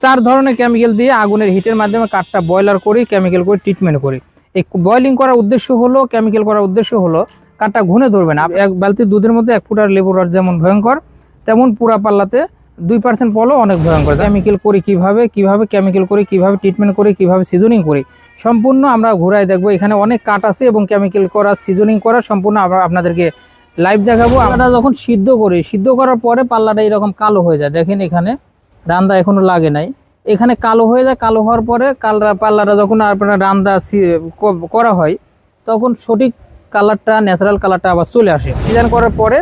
চার ধরনের কেমিক্যাল দিয়ে আগুনের হিটের মাধ্যমে কাঠটা বয়লার করি কেমিক্যাল করে ট্রিটমেন্ট করি। এই বয়লিং করার উদ্দেশ্য হলো কেমিক্যাল করার উদ্দেশ্য হলো কাঠটা ঘুনে ধরবে না এক বালতি দুধের মধ্যে এক ফুটার লেবুর রস যেমন ভয়ঙ্কর, তেমন পুরা পাল্লাতে দুই পার্সেন্ট পলও অনেক ভয়ঙ্কর। কেমিক্যাল করি কীভাবে কীভাবে কেমিক্যাল করি, কীভাবে ট্রিটমেন্ট করি, কীভাবে সিজনিং করি, সম্পূর্ণ আমরা ঘুরাই দেখব। এখানে অনেক কাঠ আছে এবং কেমিক্যাল করা সিজনিং করা সম্পূর্ণ আমরা আপনাদেরকে লাইভ দেখাবো। আমরা যখন সিদ্ধ করি, সিদ্ধ করার পরে পাল্লাটা এরকম কালো হয়ে যায়। দেখেন এখানে রান্দা এখনও লাগে নাই। এখানে কালো হয়ে যায়, কালো হওয়ার পরে কালরা পাল্লাটা যখন আপনার রান্দা করা হয়, তখন সঠিক কালারটা ন্যাচারাল কালারটা আবার চলে আসে। ডিজাইন করার পরে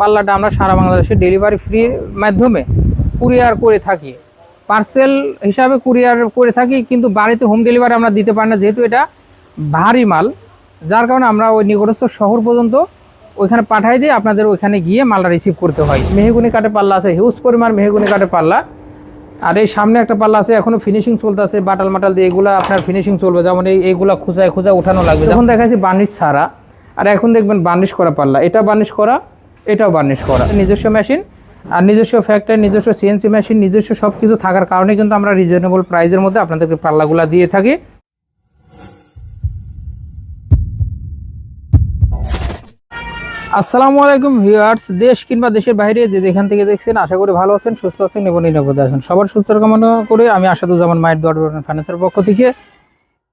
পাল্লাটা আমরা সারা বাংলাদেশে ডেলিভারি ফ্রি মাধ্যমে কুরিয়ার করে থাকি। পার্সেল হিসাবে কুরিয়ার করে থাকি, কিন্তু বাড়িতে হোম ডেলিভারি আমরা দিতে পারি না, যেহেতু এটা ভারী মাল। যার কারণে আমরা ওই নিকটস্থ শহর পর্যন্ত ওইখানে পাঠাই দিয়ে আপনাদের ওইখানে গিয়ে মালটা রিসিভ করতে হয়। মেহগুনি কাঠের পাল্লা আছে হিউজ পরিমাণ মেহগুনি কাঠের পাল্লা। আর এই সামনে একটা পাল্লা আছে, এখনও ফিনিশিং চলতে আছে বাটাল মাটাল দিয়ে এগুলো আপনার ফিনিশিং চলবে, যেমন এই এইগুলা খুঁজায় খোঁজা উঠানো লাগবে। যখন যাচ্ছে বার্নিশ ছাড়া, আর এখন দেখবেন বার্নিশ করা পাল্লা, এটা বার্নিশ করা, এটাও বার্নিশ করা। নিজস্ব মেশিন আর নিজস্ব ফ্যাক্টরি নিজস্ব সিএনসি মেশিন নিজস্ব সব কিছু থাকার কারণে কিন্তু আমরা রিজনেবল প্রাইজের মধ্যে আপনাদেরকে পাল্লাগুলো দিয়ে থাকি। আসসালামু আলাইকুম ভিউয়ার্স, দেশ কিংবা দেশের বাইরে যে যেখান থেকে দেখছেন, আশা করি ভালো আছেন, সুস্থ আছেন এবং নিরাপদে আছেন। সবার সুস্থ কামনা করে আমি আসাদুজ্জামান মায়ের দোয়ার ফাইন্যান্সের পক্ষ থেকে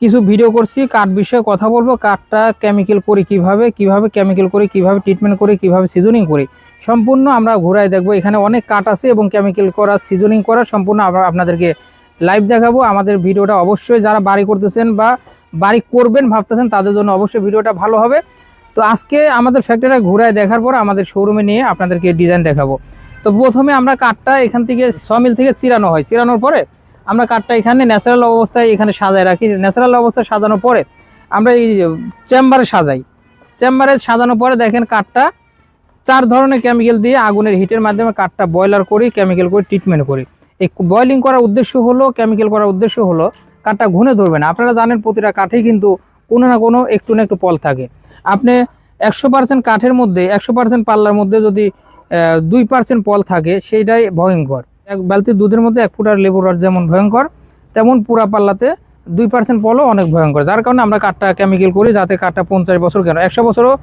কিছু ভিডিও করছি। কাঠ বিষয়ে কথা বলব, কাঠটা কেমিক্যাল করে কীভাবে কীভাবে কেমিক্যাল করে, কীভাবে ট্রিটমেন্ট করে, কীভাবে সিজনিং করে, সম্পূর্ণ আমরা ঘোরায় দেখব। এখানে অনেক কাঠ আছে এবং কেমিক্যাল করা সিজনিং করা সম্পূর্ণ আমরা আপনাদেরকে লাইভ দেখাবো। আমাদের ভিডিওটা অবশ্যই যারা বাড়ি করতেছেন বা বাড়ি করবেন, ভাবতেছেন, তাদের জন্য অবশ্যই ভিডিওটা ভালো হবে। তো আজকে আমাদের ফ্যাক্টরি ঘুরায় দেখার পর আমাদের শোরুমে নিয়ে আপনাদেরকে ডিজাইন দেখাবো। তো প্রথমে আমরা কাঠটা এখান থেকে সমিল থেকে চিরানো হয়। চিরানোর পরে আমরা কাঠটা এখানে ন্যাচারাল অবস্থায় এখানে সাজায় রাখি। ন্যাচারাল অবস্থায় সাজানোর পরে আমরা এই চেম্বারে সাজাই। চেম্বারে সাজানোর পরে দেখেন কাঠটা চার ধরনের কেমিক্যাল দিয়ে আগুনের হিটের মাধ্যমে কাঠটা বয়লার করি কেমিক্যাল করে ট্রিটমেন্ট করি। এই বয়লিং করার উদ্দেশ্য হলো কেমিক্যাল করার উদ্দেশ্য হলো কাঠটা ঘুনে ধরবে না। আপনারা জানেন প্রতিটা কাঠেই কিন্তু কোনো না কোনো একটু না একটু পল থাকে। আপনি একশো পার্সেন্ট কাঠের মধ্যে, একশো পার্সেন্ট পাল্লার মধ্যে যদি দুই পার্সেন্ট পল থাকে, সেইটাই ভয়ঙ্কর। এক বালতি দুধের মধ্যে এক ফুটার লেবুর রস যেমন ভয়ঙ্কর, তেমন পুরা পাল্লাতে দুই পার্সেন্ট পলও অনেক ভয়ঙ্কর। যার কারণে আমরা কাঠটা কেমিক্যাল করি, যাতে কাঠটা পঞ্চাশ বছর কেন, একশো বছরও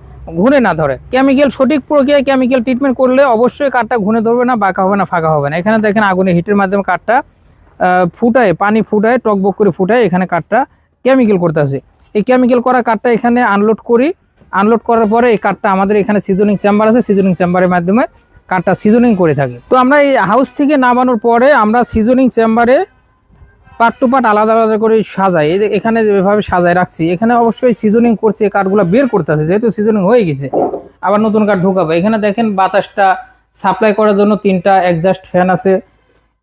ঘুরে না ধরে। কেমিক্যাল সঠিক প্রক্রিয়ায় কেমিক্যাল ট্রিটমেন্ট করলে অবশ্যই কাঠটা ঘুরে ধরবে না, বাঁকা হবে না, ফাঁকা হবে না। এখানে দেখেন আগুনে হিটের মাধ্যমে কাঠটা ফুটায়, পানি ফুটায়, টকবক করে ফুটায়, এখানে কাঠটা কেমিক্যাল করতেছে। এই কেমিক্যাল করা কাঠটা এখানে আনলোড করি। আনলোড করার পরে এই কাঠটা আমাদের এখানে সিজনিং চেম্বার আছে। সিজনিং চেম্বারের মাধ্যমে কাঠটা সিজনিং করে থাকি। তো আমরা এই হাউস থেকে নামানোর পরে আমরা সিজনিং চেম্বারে পার্ট টু পার্ট আলাদা আলাদা করে সাজাই। এখানে যেভাবে সাজায় রাখছি, এখানে অবশ্যই সিজনিং করছি, এই কাঠগুলো বের করতেছে, যেহেতু সিজনিং হয়ে গেছে। আবার নতুন কাঠ ঢুকাবো। এখানে দেখেন বাতাসটা সাপ্লাই করার জন্য তিনটা এক্সাস্ট ফ্যান আছে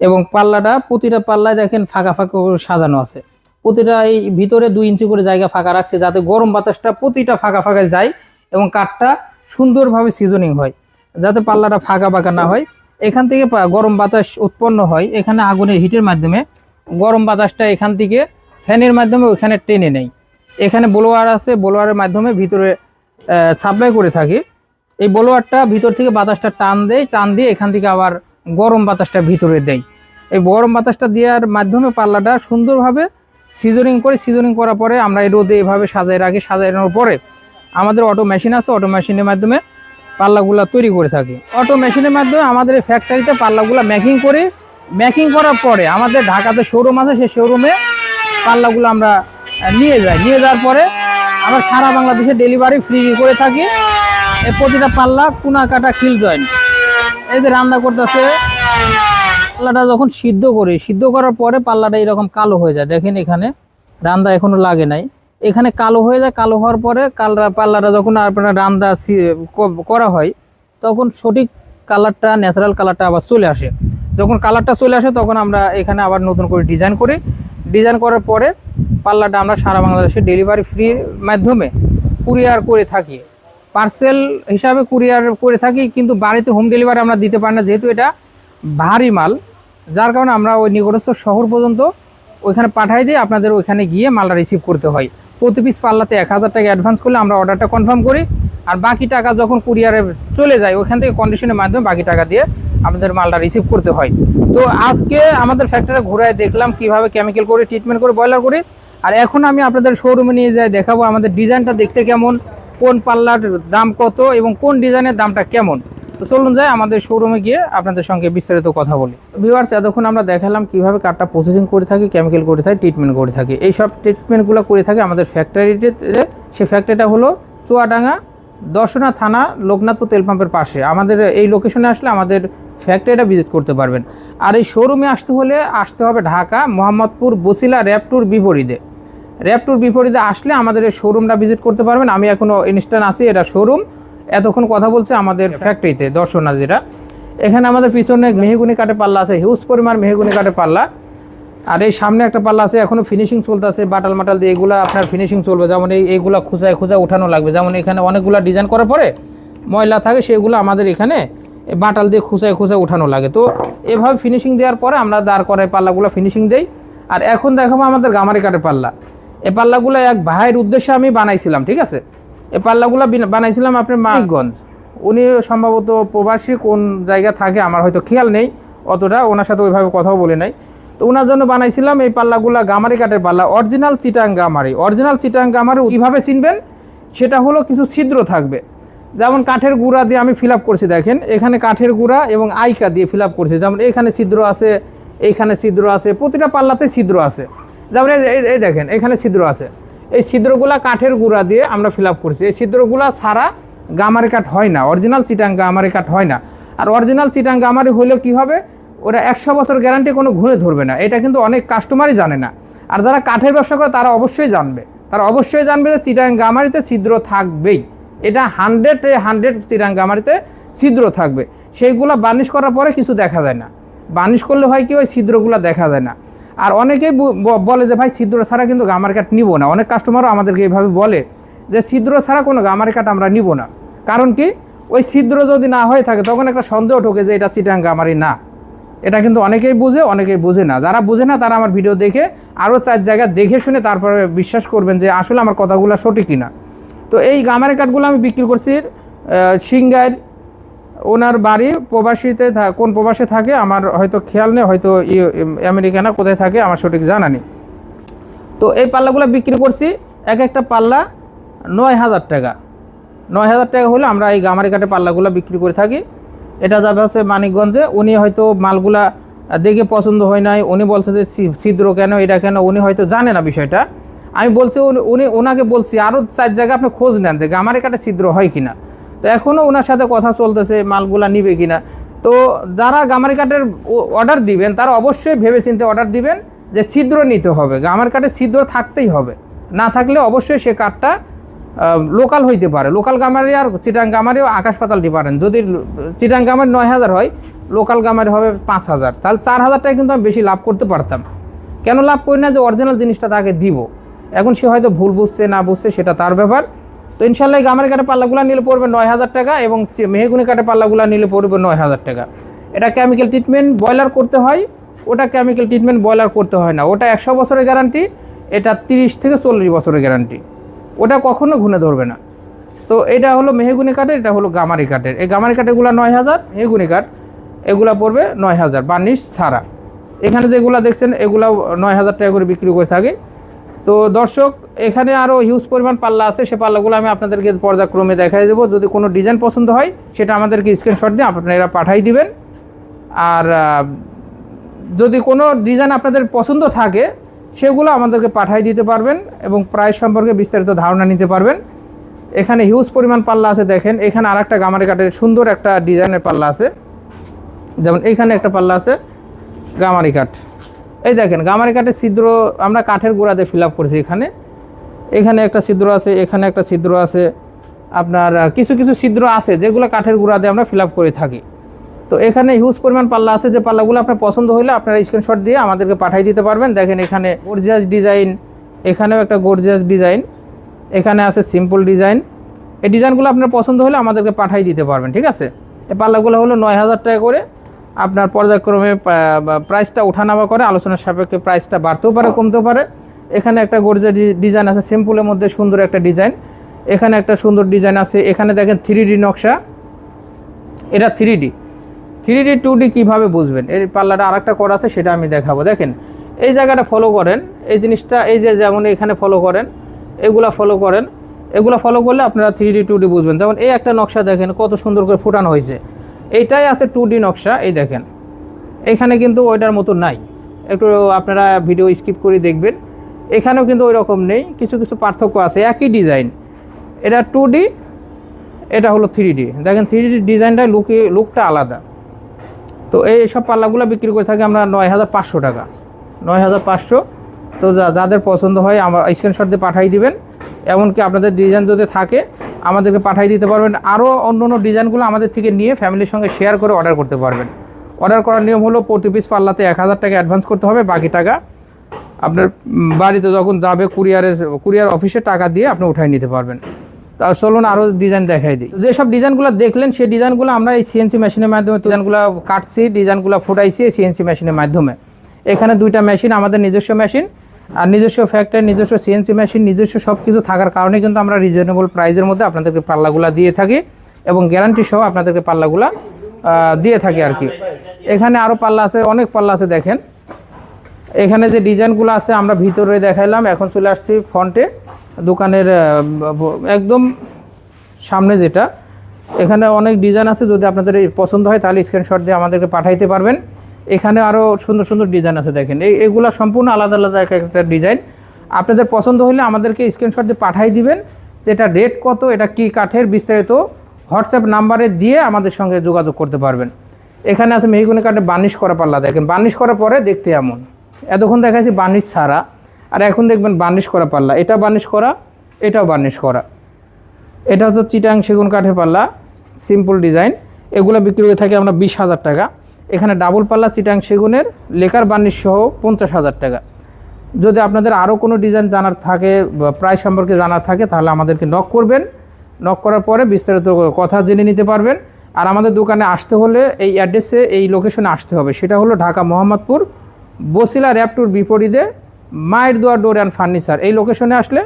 এবং পাল্লাটা প্রতিটা পাল্লায় দেখেন ফাঁকা ফাঁকা সাজানো আছে। প্রতিটা এই ভিতরে দুই ইঞ্চি করে জায়গা ফাঁকা রাখছে, যাতে গরম বাতাসটা প্রতিটা ফাঁকা ফাঁকা যায় এবং কাঠটা সুন্দরভাবে সিজনিং হয়, যাতে পাল্লাটা ফাঁকা ফাঁকা না হয়। এখান থেকে গরম বাতাস উৎপন্ন হয়। এখানে আগুনের হিটের মাধ্যমে। গরম বাতাসটা এখান থেকে ফ্যানের মাধ্যমে ওইখানে টেনে নেই এখানে ব্লোয়ার আছে ব্লোয়ারের মাধ্যমে ভিতরে সাপ্লাই করে থাকি। এই ব্লোয়ারটা ভিতর থেকে বাতাসটা টান দেয়, টান দিয়ে এখান থেকে আবার গরম বাতাসটা ভিতরে দেয়। এই গরম বাতাসটা দেওয়ার মাধ্যমে পাল্লাটা সুন্দরভাবে সিজনিং করে, সিজনিং করার পরে আমরা এই রোদে এভাবে সাজাই রাখি, সাজানোর পরে আমাদের অটো মেশিন আছে অটো মেশিনের মাধ্যমে পাল্লাগুলা তৈরি করে থাকি। অটো মেশিনের মাধ্যমে আমাদের এই ফ্যাক্টরিতে পাল্লাগুলো মেকিং করে। মেকিং করার পরে আমাদের ঢাকাতে শোরুম আছে, সেই শোরুমে পাল্লাগুলো আমরা নিয়ে যাই। নিয়ে যাওয়ার পরে আমরা সারা বাংলাদেশে ডেলিভারি ফ্রি করে থাকি। এই প্রতিটা পাল্লা কুনা কাটা খিল জয়েন এই যে রান্না করতেছে পাল্লাটা যখন সিদ্ধ করি, সিদ্ধ করার পরে পাল্লাটা এরকম কালো হয়ে যায়। দেখেন এখানে রান্দা এখনও লাগে নাই। এখানে কালো হয়ে যায়, কালো হওয়ার পরে কালরা পাল্লাটা যখন আপনার রান্দা করা হয়, তখন সঠিক কালারটা ন্যাচারাল কালারটা আবার চলে আসে। যখন কালারটা চলে আসে, তখন আমরা এখানে আবার নতুন করে ডিজাইন করি। ডিজাইন করার পরে পাল্লাটা আমরা সারা বাংলাদেশে ডেলিভারি ফ্রি মাধ্যমে কুরিয়ার করে থাকি। পার্সেল হিসাবে কুরিয়ার করে থাকি, কিন্তু বাড়িতে হোম ডেলিভারি আমরা দিতে পারি না, যেহেতু এটা ভারী মাল, যার কারণে আমরা ওই নিকটস্থ শহর পর্যন্ত ওইখানে পাঠাই দিয়ে আপনাদের ওইখানে গিয়ে মালটা রিসিভ করতে হয়। প্রতি পিস পাল্লাতে এক হাজার টাকা অ্যাডভান্স করলে আমরা অর্ডারটা কনফার্ম করি আর বাকি টাকা যখন কুরিয়ারে চলে যায়, ওইখান থেকে কন্ডিশনের মাধ্যমে বাকি টাকা দিয়ে আমাদের মালটা রিসিভ করতে হয়। তো আজকে আমাদের ফ্যাক্টরি ঘুরায় দেখলাম কীভাবে কেমিক্যাল করে ট্রিটমেন্ট করে ব্রয়লার করি। আর এখন আমি আপনাদের শোরুমে নিয়ে যাই, দেখাবো আমাদের ডিজাইনটা দেখতে কেমন, কোন পাল্লার দাম কত এবং কোন ডিজাইনের দামটা কেমন। তো চলুন যাই, আমাদের শোরুমে গিয়ে আপনাদের সঙ্গে বিস্তারিত কথা বলি। ভিউয়ার্স এতক্ষণ আমরা দেখালাম কীভাবে কাঠটা প্রসেসিং করে থাকি কেমিক্যাল করে থাকি ট্রিটমেন্ট করে থাকি। এই সব ট্রিটমেন্টগুলো করে থাকি আমাদের ফ্যাক্টরিতে সেই ফ্যাক্টরিটা হলো চুয়াডাঙ্গা, দর্শনা থানা, লোকনাথপুর তেল পাম্পের পাশে। আমাদের এই লোকেশনে আসলে আমাদের ফ্যাক্টরিটা ভিজিট করতে পারবেন। আর এই শোরুমে আসতে হলে আসতে হবে ঢাকা, মোহাম্মদপুর, বসিলা র্যাপটুর বিপরীতে। র্যাপটুর বিপরীতে আসলে আমাদের এই শোরুমটা ভিজিট করতে পারবেন। আমি এখনও ইনস্ট্যান্ট আছি, এটা শোরুম এতক্ষণ কথা বলছে আমাদের ফ্যাক্টরিতে দর্শনা যেটা এখানে আমাদের পিছনে মেহগুনি কাঠের পাল্লা আছে হিউজ পরিমাণ মেহগুনি কাঠের পাল্লা। আর এই সামনে একটা পাল্লা আছে এখনও ফিনিশিং চলতেছে বাটাল মাটাল দিয়ে এগুলো আপনার ফিনিশিং চলবে। যেমন এই এইগুলো খুঁজায় খুঁজা উঠানো লাগবে। যেমন এখানে অনেকগুলো ডিজাইন করার পরে ময়লা থাকে সেগুলো আমাদের এখানে বাটাল দিয়ে খুঁচায় খুঁচায় উঠানো লাগে। তো এভাবে ফিনিশিং দেওয়ার পরে আমরা দাঁড় করাই পাল্লাগুলো ফিনিশিং দেই। আর এখন দেখাবো আমাদের গামারি কাঠের পাল্লা। এই পাল্লাগুলো এক ভাইয়ের উদ্দেশ্যে আমি বানাইছিলাম ঠিক আছে? এই পাল্লাগুলো বিনা- বানাইছিলাম আপনার মানিকগঞ্জ উনি সম্ভবত প্রবাসী কোন জায়গা থাকে আমার হয়তো খেয়াল নেই অতটা ওনার সাথে ওইভাবে কথাও বলে নাই। তো ওনার জন্য বানাইছিলাম এই পাল্লাগুলা গামারি কাঠের পাল্লা অরিজিনাল চিটাং গামারি। অরিজিনাল চিটাং গামারি কীভাবে চিনবেন? সেটা হলো কিছু ছিদ্র থাকবে। যেমন কাঠের গুঁড়া দিয়ে আমি ফিল আপ করছি দেখেন। এখানে কাঠের গুঁড়া এবং আইকা দিয়ে ফিল আপ করছি। যেমন এখানে ছিদ্র আছে এইখানে ছিদ্র আছে প্রতিটা পাল্লাতে ছিদ্র আছে। যেমন এই দেখেন এখানে ছিদ্র আছে। এই ছিদ্রগুলা কাঠের গুঁড়া দিয়ে আমরা ফিল আপ করছি। এই ছিদ্রগুলা ছাড়া গামারি কাঠ হয় না অরিজিনাল চিটাং গামারি কাঠ হয় না। আর অরিজিনাল চিটাং গামারি হলেও কি হবে? ওরা একশো বছর গ্যারান্টি কোনো ঘুরে ধরবে না। এটা কিন্তু অনেক কাস্টমারই জানে না। আর যারা কাঠের ব্যবসা করে, তারা অবশ্যই জানবে। তারা অবশ্যই জানবে যে চিটাং গামারিতে ছিদ্র থাকবেই। এটা হান্ড্রেড হান্ড্রেড চিটাং গামারিতে ছিদ্র থাকবে। সেইগুলো বার্নিশ করার পরে কিছু দেখা যায় না। বার্নিশ করলে হয় কি? ওই ছিদ্রগুলো দেখা যায় না। আর অনেকেই বলে যে, ভাই, ছিদ্র ছাড়া কিন্তু গামার কাঠ নিব না। অনেক কাস্টমারও আমাদেরকে এইভাবে বলে যে, ছিদ্র ছাড়া কোনো গামার কাঠ আমরা নিব না। কারণ কি? ওই ছিদ্র যদি না হয়ে থাকে, তখন একটা সন্দেহ ঢোকে যে, এটা চিটাং গামারি না। এটা কিন্তু অনেকেই বুঝে অনেকেই বুঝে না। যারা বুঝে না, তারা আমার ভিডিও দেখে আরও চার জায়গা দেখে শুনে তারপরে বিশ্বাস করবেন যে, আসলে আমার কথাগুলো সঠিক কিনা। তো এই গামারি কাঠগুলো আমি বিক্রি করছি সিঙ্গার ওনার বাড়ি প্রবাসীতে কোন প্রবাসে থাকে, আমার হয়তো খেয়াল নেই, হয়তো ই- আমেরিকা না কোথায় থাকে, আমার সঠিক জানা নেই। তো এই পাল্লাগুলো বিক্রি করছি, এক একটা পাল্লা নয় হাজার টাকা। নয় হাজার টাকা হলে আমরা এই গামারি কাটে পাল্লাগুলো বিক্রি করে থাকি। এটা যাবে হচ্ছে মানিকগঞ্জে, উনি হয়তো মালগুলা দেখে পছন্দ হয় নাই, উনি বলছে যে ছিদ্র কেন, এটা কেন, উনি হয়তো জানে না বিষয়টা। আমি বলছি, উনি- উনি ওনাকে বলছি আরও চার জায়গায় আপনি খোঁজ নেন যে গামারি কাটে ছিদ্র হয় কিনা। তো এখনও ওনার সাথে কথা চলতেছে, মালগুলা নিবে কিনা। তো যারা গামারি কাঠের অর্ডার দিবেন, তারা অবশ্যই ভেবে চিন্তে অর্ডার দিবেন যে ছিদ্র নিতে হবে। গামার কাঠে ছিদ্র থাকতেই হবে। না থাকলে অবশ্যই সে কাঠটা লোকাল হইতে পারে। লোকাল গামারি আর চিটাং গামারিও আকাশ পাতাল ডিফারেন্ট যদি চিটাং গামারি নয় হাজার হয়, লোকাল গামারি হবে পাঁচ হাজার। তাহলে চার হাজার টাকা কিন্তু আমি বেশি লাভ করতে পারতাম। কেন লাভ করি না যে অরিজিনাল জিনিসটা তাকে দিব? এখন সে হয়তো ভুল বুঝছে, না বুঝছে, সেটা তার ব্যাপার। তো ইনশাল্লাহ গামারি কাঠে পাল্লাগুলো নিলে পড়বে নয় হাজার টাকা এবং মেহেগুনি কাঠে পাল্লাগুলো নিলে পড়বে নয় হাজার টাকা। এটা কেমিক্যাল ট্রিটমেন্ট বয়লার করতে হয়, ওটা কেমিক্যাল ট্রিটমেন্ট বয়লার করতে হয় না। ওটা একশো বছরের গ্যারান্টি এটা তিরিশ থেকে চল্লিশ বছরের গ্যারান্টি ওটা কখনো ঘুনে ধরবে না। তো এটা হলো মেহগুনি কাঠের, এটা হলো গামারি কাঠের। এই গামারি কাঠেরগুলো নয় হাজার মেহগুনি কাঠ, এগুলা পড়বে নয় হাজার বার্নিশ ছাড়া। এখানে যেগুলো দেখছেন, এগুলাও নয় হাজার টাকা করে বিক্রি করে থাকে। তো দর্শক, এখানে আরও হিউজ পরিমাণ পাল্লা আছে, সে পাল্লাগুলো আমি আপনাদেরকে পর্যায়ক্রমে দেখাই দেবো। যদি কোনো ডিজাইন পছন্দ হয়, সেটা আমাদেরকে স্ক্রিনশট দিয়ে আপনারা পাঠাই দিবেন। আর যদি কোনো ডিজাইন আপনাদের পছন্দ থাকে, সেগুলো আমাদেরকে পাঠাই দিতে পারবেন এবং প্রাইস সম্পর্কে বিস্তারিত ধারণা নিতে পারবেন। এখানে হিউজ পরিমাণ পাল্লা আছে, দেখেন। এখানে আর একটা গামারি কাঠের সুন্দর একটা ডিজাইনের পাল্লা আছে। যেমন এইখানে একটা পাল্লা আছে, গামারি কাঠ। এই দেখেন, গামারি কাঠের ছিদ্র আমরা কাঠের গোড়াতে ফিল করেছি এখানে। এখানে একটা ছিদ্র আছে, এখানে একটা ছিদ্র আছে। আপনার কিছু কিছু ছিদ্র আছে যেগুলো কাঠের গুঁড়া দিয়ে আমরা ফিল করে থাকি। তো এখানে হিউজ পরিমাণ পাল্লা আছে, যে পাল্লাগুলো আপনার পছন্দ হলে আপনারা স্ক্রিনশট দিয়ে আমাদেরকে পাঠিয়ে দিতে পারবেন। দেখেন এখানে গর্জিয়াস ডিজাইন এখানেও একটা গর্জিয়াস ডিজাইন এখানে আছে সিম্পল ডিজাইন এই ডিজাইনগুলো আপনার পছন্দ হলে আমাদেরকে পাঠিয়ে দিতে পারবেন, ঠিক আছে? এই পাল্লাগুলো হলো নয় হাজার টাকা করে। আপনার পর্যায়ক্রমে প্রাইসটা ওঠানামা করে, আলোচনার সাপেক্ষে প্রাইসটা বাড়তেও পারে, কমতেও পারে। এখানে একটা গর্জিয়াস ডিজাইন আছে সিম্পলের মধ্যে সুন্দর একটা ডিজাইন এখানে একটা সুন্দর ডিজাইন আছে, এখানে দেখেন থ্রি নকশা। এটা three D three D two D কীভাবে বুঝবেন? এর পাল্লাটা আরেকটা করা আছে, সেটা আমি দেখাবো। দেখেন, এই জায়গাটা ফলো করেন, এই জিনিসটা, এই যে যেমন এখানে ফলো করেন, এগুলা ফলো করেন। এগুলো ফলো করলে আপনারা থ্রি ডি টু ডি বুঝবেন। যেমন এই একটা নকশা দেখেন, কত সুন্দর করে ফুটানো হয়েছে। এইটাই আছে টু ডি নকশা, এই দেখেন। এখানে কিন্তু ওইটার মতো নাই। একটু আপনারা ভিডিও স্কিপ করে দেখবেন। এখানেও কিন্তু ওই রকম নেই, কিছু কিছু পার্থক্য আছে, একই ডিজাইন এটা টু ডি এটা হলো থ্রি ডি দেখেন থ্রি ডি ডিজাইনটা লুকে লুকটা আলাদা। তো এই সব পাল্লাগুলো বিক্রি করে থাকি আমরা নয় হাজার পাঁচশো টাকা। নয় হাজার পাঁচশো, তো যাদের পছন্দ হয়, আমার স্ক্রিনশট দিয়ে পাঠিয়ে দিবেন। এমনকি আপনাদের ডিজাইন যদি থাকে আমাদেরকে পাঠিয়ে দিতে পারবেন। আরও অন্য অন্য ডিজাইনগুলো আমাদের থেকে নিয়ে ফ্যামিলির সঙ্গে শেয়ার করে অর্ডার করতে পারবেন। অর্ডার করার নিয়ম হলো প্রতি পিস পাল্লাতে এক হাজার টাকা অ্যাডভান্স করতে হবে, বাকি টাকা আপনার বাড়িতে যখন যাবে কুরিয়ারে, কুরিয়ার অফিসে টাকা দিয়ে আপনি উঠাই নিতে পারবেন। তা চলুন আরও ডিজাইন দেখাই দিই। যেসব ডিজাইনগুলো দেখলেন, সেই ডিজাইনগুলো আমরা এই সিএনসি মেশিনের মাধ্যমে ডিজাইনগুলো কাটছি, ডিজাইনগুলো ফুটাইছি সিএনসি মেশিনের মাধ্যমে। এখানে দুইটা মেশিন আমাদের নিজস্ব মেশিন আর নিজস্ব ফ্যাক্টরি নিজস্ব সিএনসি মেশিন নিজস্ব সব কিছু থাকার কারণে কিন্তু আমরা রিজনেবল প্রাইসের মধ্যে আপনাদেরকে পাল্লাগুলো দিয়ে থাকি এবং গ্যারান্টি সহ আপনাদেরকে পাল্লাগুলো দিয়ে থাকি আর কি। এখানে আরও পাল্লা আছে, অনেক পাল্লা আছে দেখেন। এখানে যে ডিজাইনগুলো আছে, আমরা ভিতরে দেখাইলাম, এখন চলে আসছি ফ্রন্টে দোকানের একদম সামনে যেটা। এখানে অনেক ডিজাইন আছে, যদি আপনাদের পছন্দ হয়, তাহলে স্ক্রিনশট দিয়ে আমাদেরকে পাঠাইতে পারবেন। এখানে আরও সুন্দর সুন্দর ডিজাইন আছে দেখেন। এই, এগুলো সম্পূর্ণ আলাদা আলাদা এক একটা ডিজাইন আপনাদের পছন্দ হলে আমাদেরকে স্ক্রিনশট দিয়ে পাঠাই দিবেন এটা রেট কত, এটা কি কাঠের বিস্তারিত। হোয়াটসঅ্যাপ নাম্বারে দিয়ে আমাদের সঙ্গে যোগাযোগ করতে পারবেন। এখানে আছে মেহগুনি কাঠে বার্নিশ করা পাল্লা, দেখেন। বার্নিশ করার পরে দেখতে এমন। এতক্ষণ দেখাচ্ছি বার্নিশ ছাড়া। আর এখন দেখবেন বার্নিশ করা পাল্লা। এটা বার্নিশ করা, এটাও বার্নিশ করা। এটা হচ্ছে চিটাং সেগুন কাঠের পাল্লা। সিম্পল ডিজাইন এগুলো বিক্রি করে থাকি আমরা বিশ হাজার টাকা। এখানে ডাবল পাল্লা চিটাং সেগুনের লেকার বার্নিশ সহ পঞ্চাশ হাজার টাকা। যদি আপনাদের আরও কোনো ডিজাইন জানার থাকে বা প্রাইস সম্পর্কে জানার থাকে, তাহলে আমাদেরকে নক করবেন। নক করার পরে বিস্তারিত কথা জেনে নিতে পারবেন। আর আমাদের দোকানে আসতে হলে এই অ্যাড্রেসে এই লোকেশনে আসতে হবে। সেটা হলো ঢাকা মোহাম্মদপুর, বসিলা র্যাপটুর বিপরীতে মায়ের দোয়া ডোর অ্যান্ড ফার্নিচার এই লোকেশনে আসলে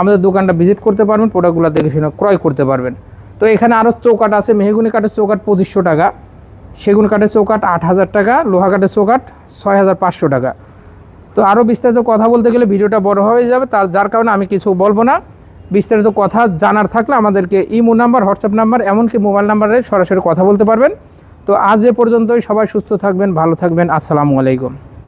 আমাদের দোকানটা ভিজিট করতে পারবেন প্রোডাক্টগুলো দেখে শুনে ক্রয় করতে পারবেন। তো এখানে আরও চৌকাট আছে, মেহগুনি কাঠের চৌকাট পঁচিশশো টাকা। সেগুন কাঠের চৌকাঠ আট হাজার টাকা, লোহা কাঠের চৌকাট ছয় হাজার পাঁচশো টাকা। তো আরও বিস্তারিত কথা বলতে গেলে ভিডিওটা বড় হয়ে যাবে, তার যার কারণে আমি কিছু বলব না। বিস্তারিত কথা জানার থাকলে আমাদেরকে ইমো নাম্বার, হোয়াটসঅ্যাপ নাম্বার, এমনকি মোবাইল নাম্বারে সরাসরি কথা বলতে পারবেন। তো আজ এ পর্যন্তই, সবাই সুস্থ থাকবেন, ভালো থাকবেন, আসসালামু আলাইকুম।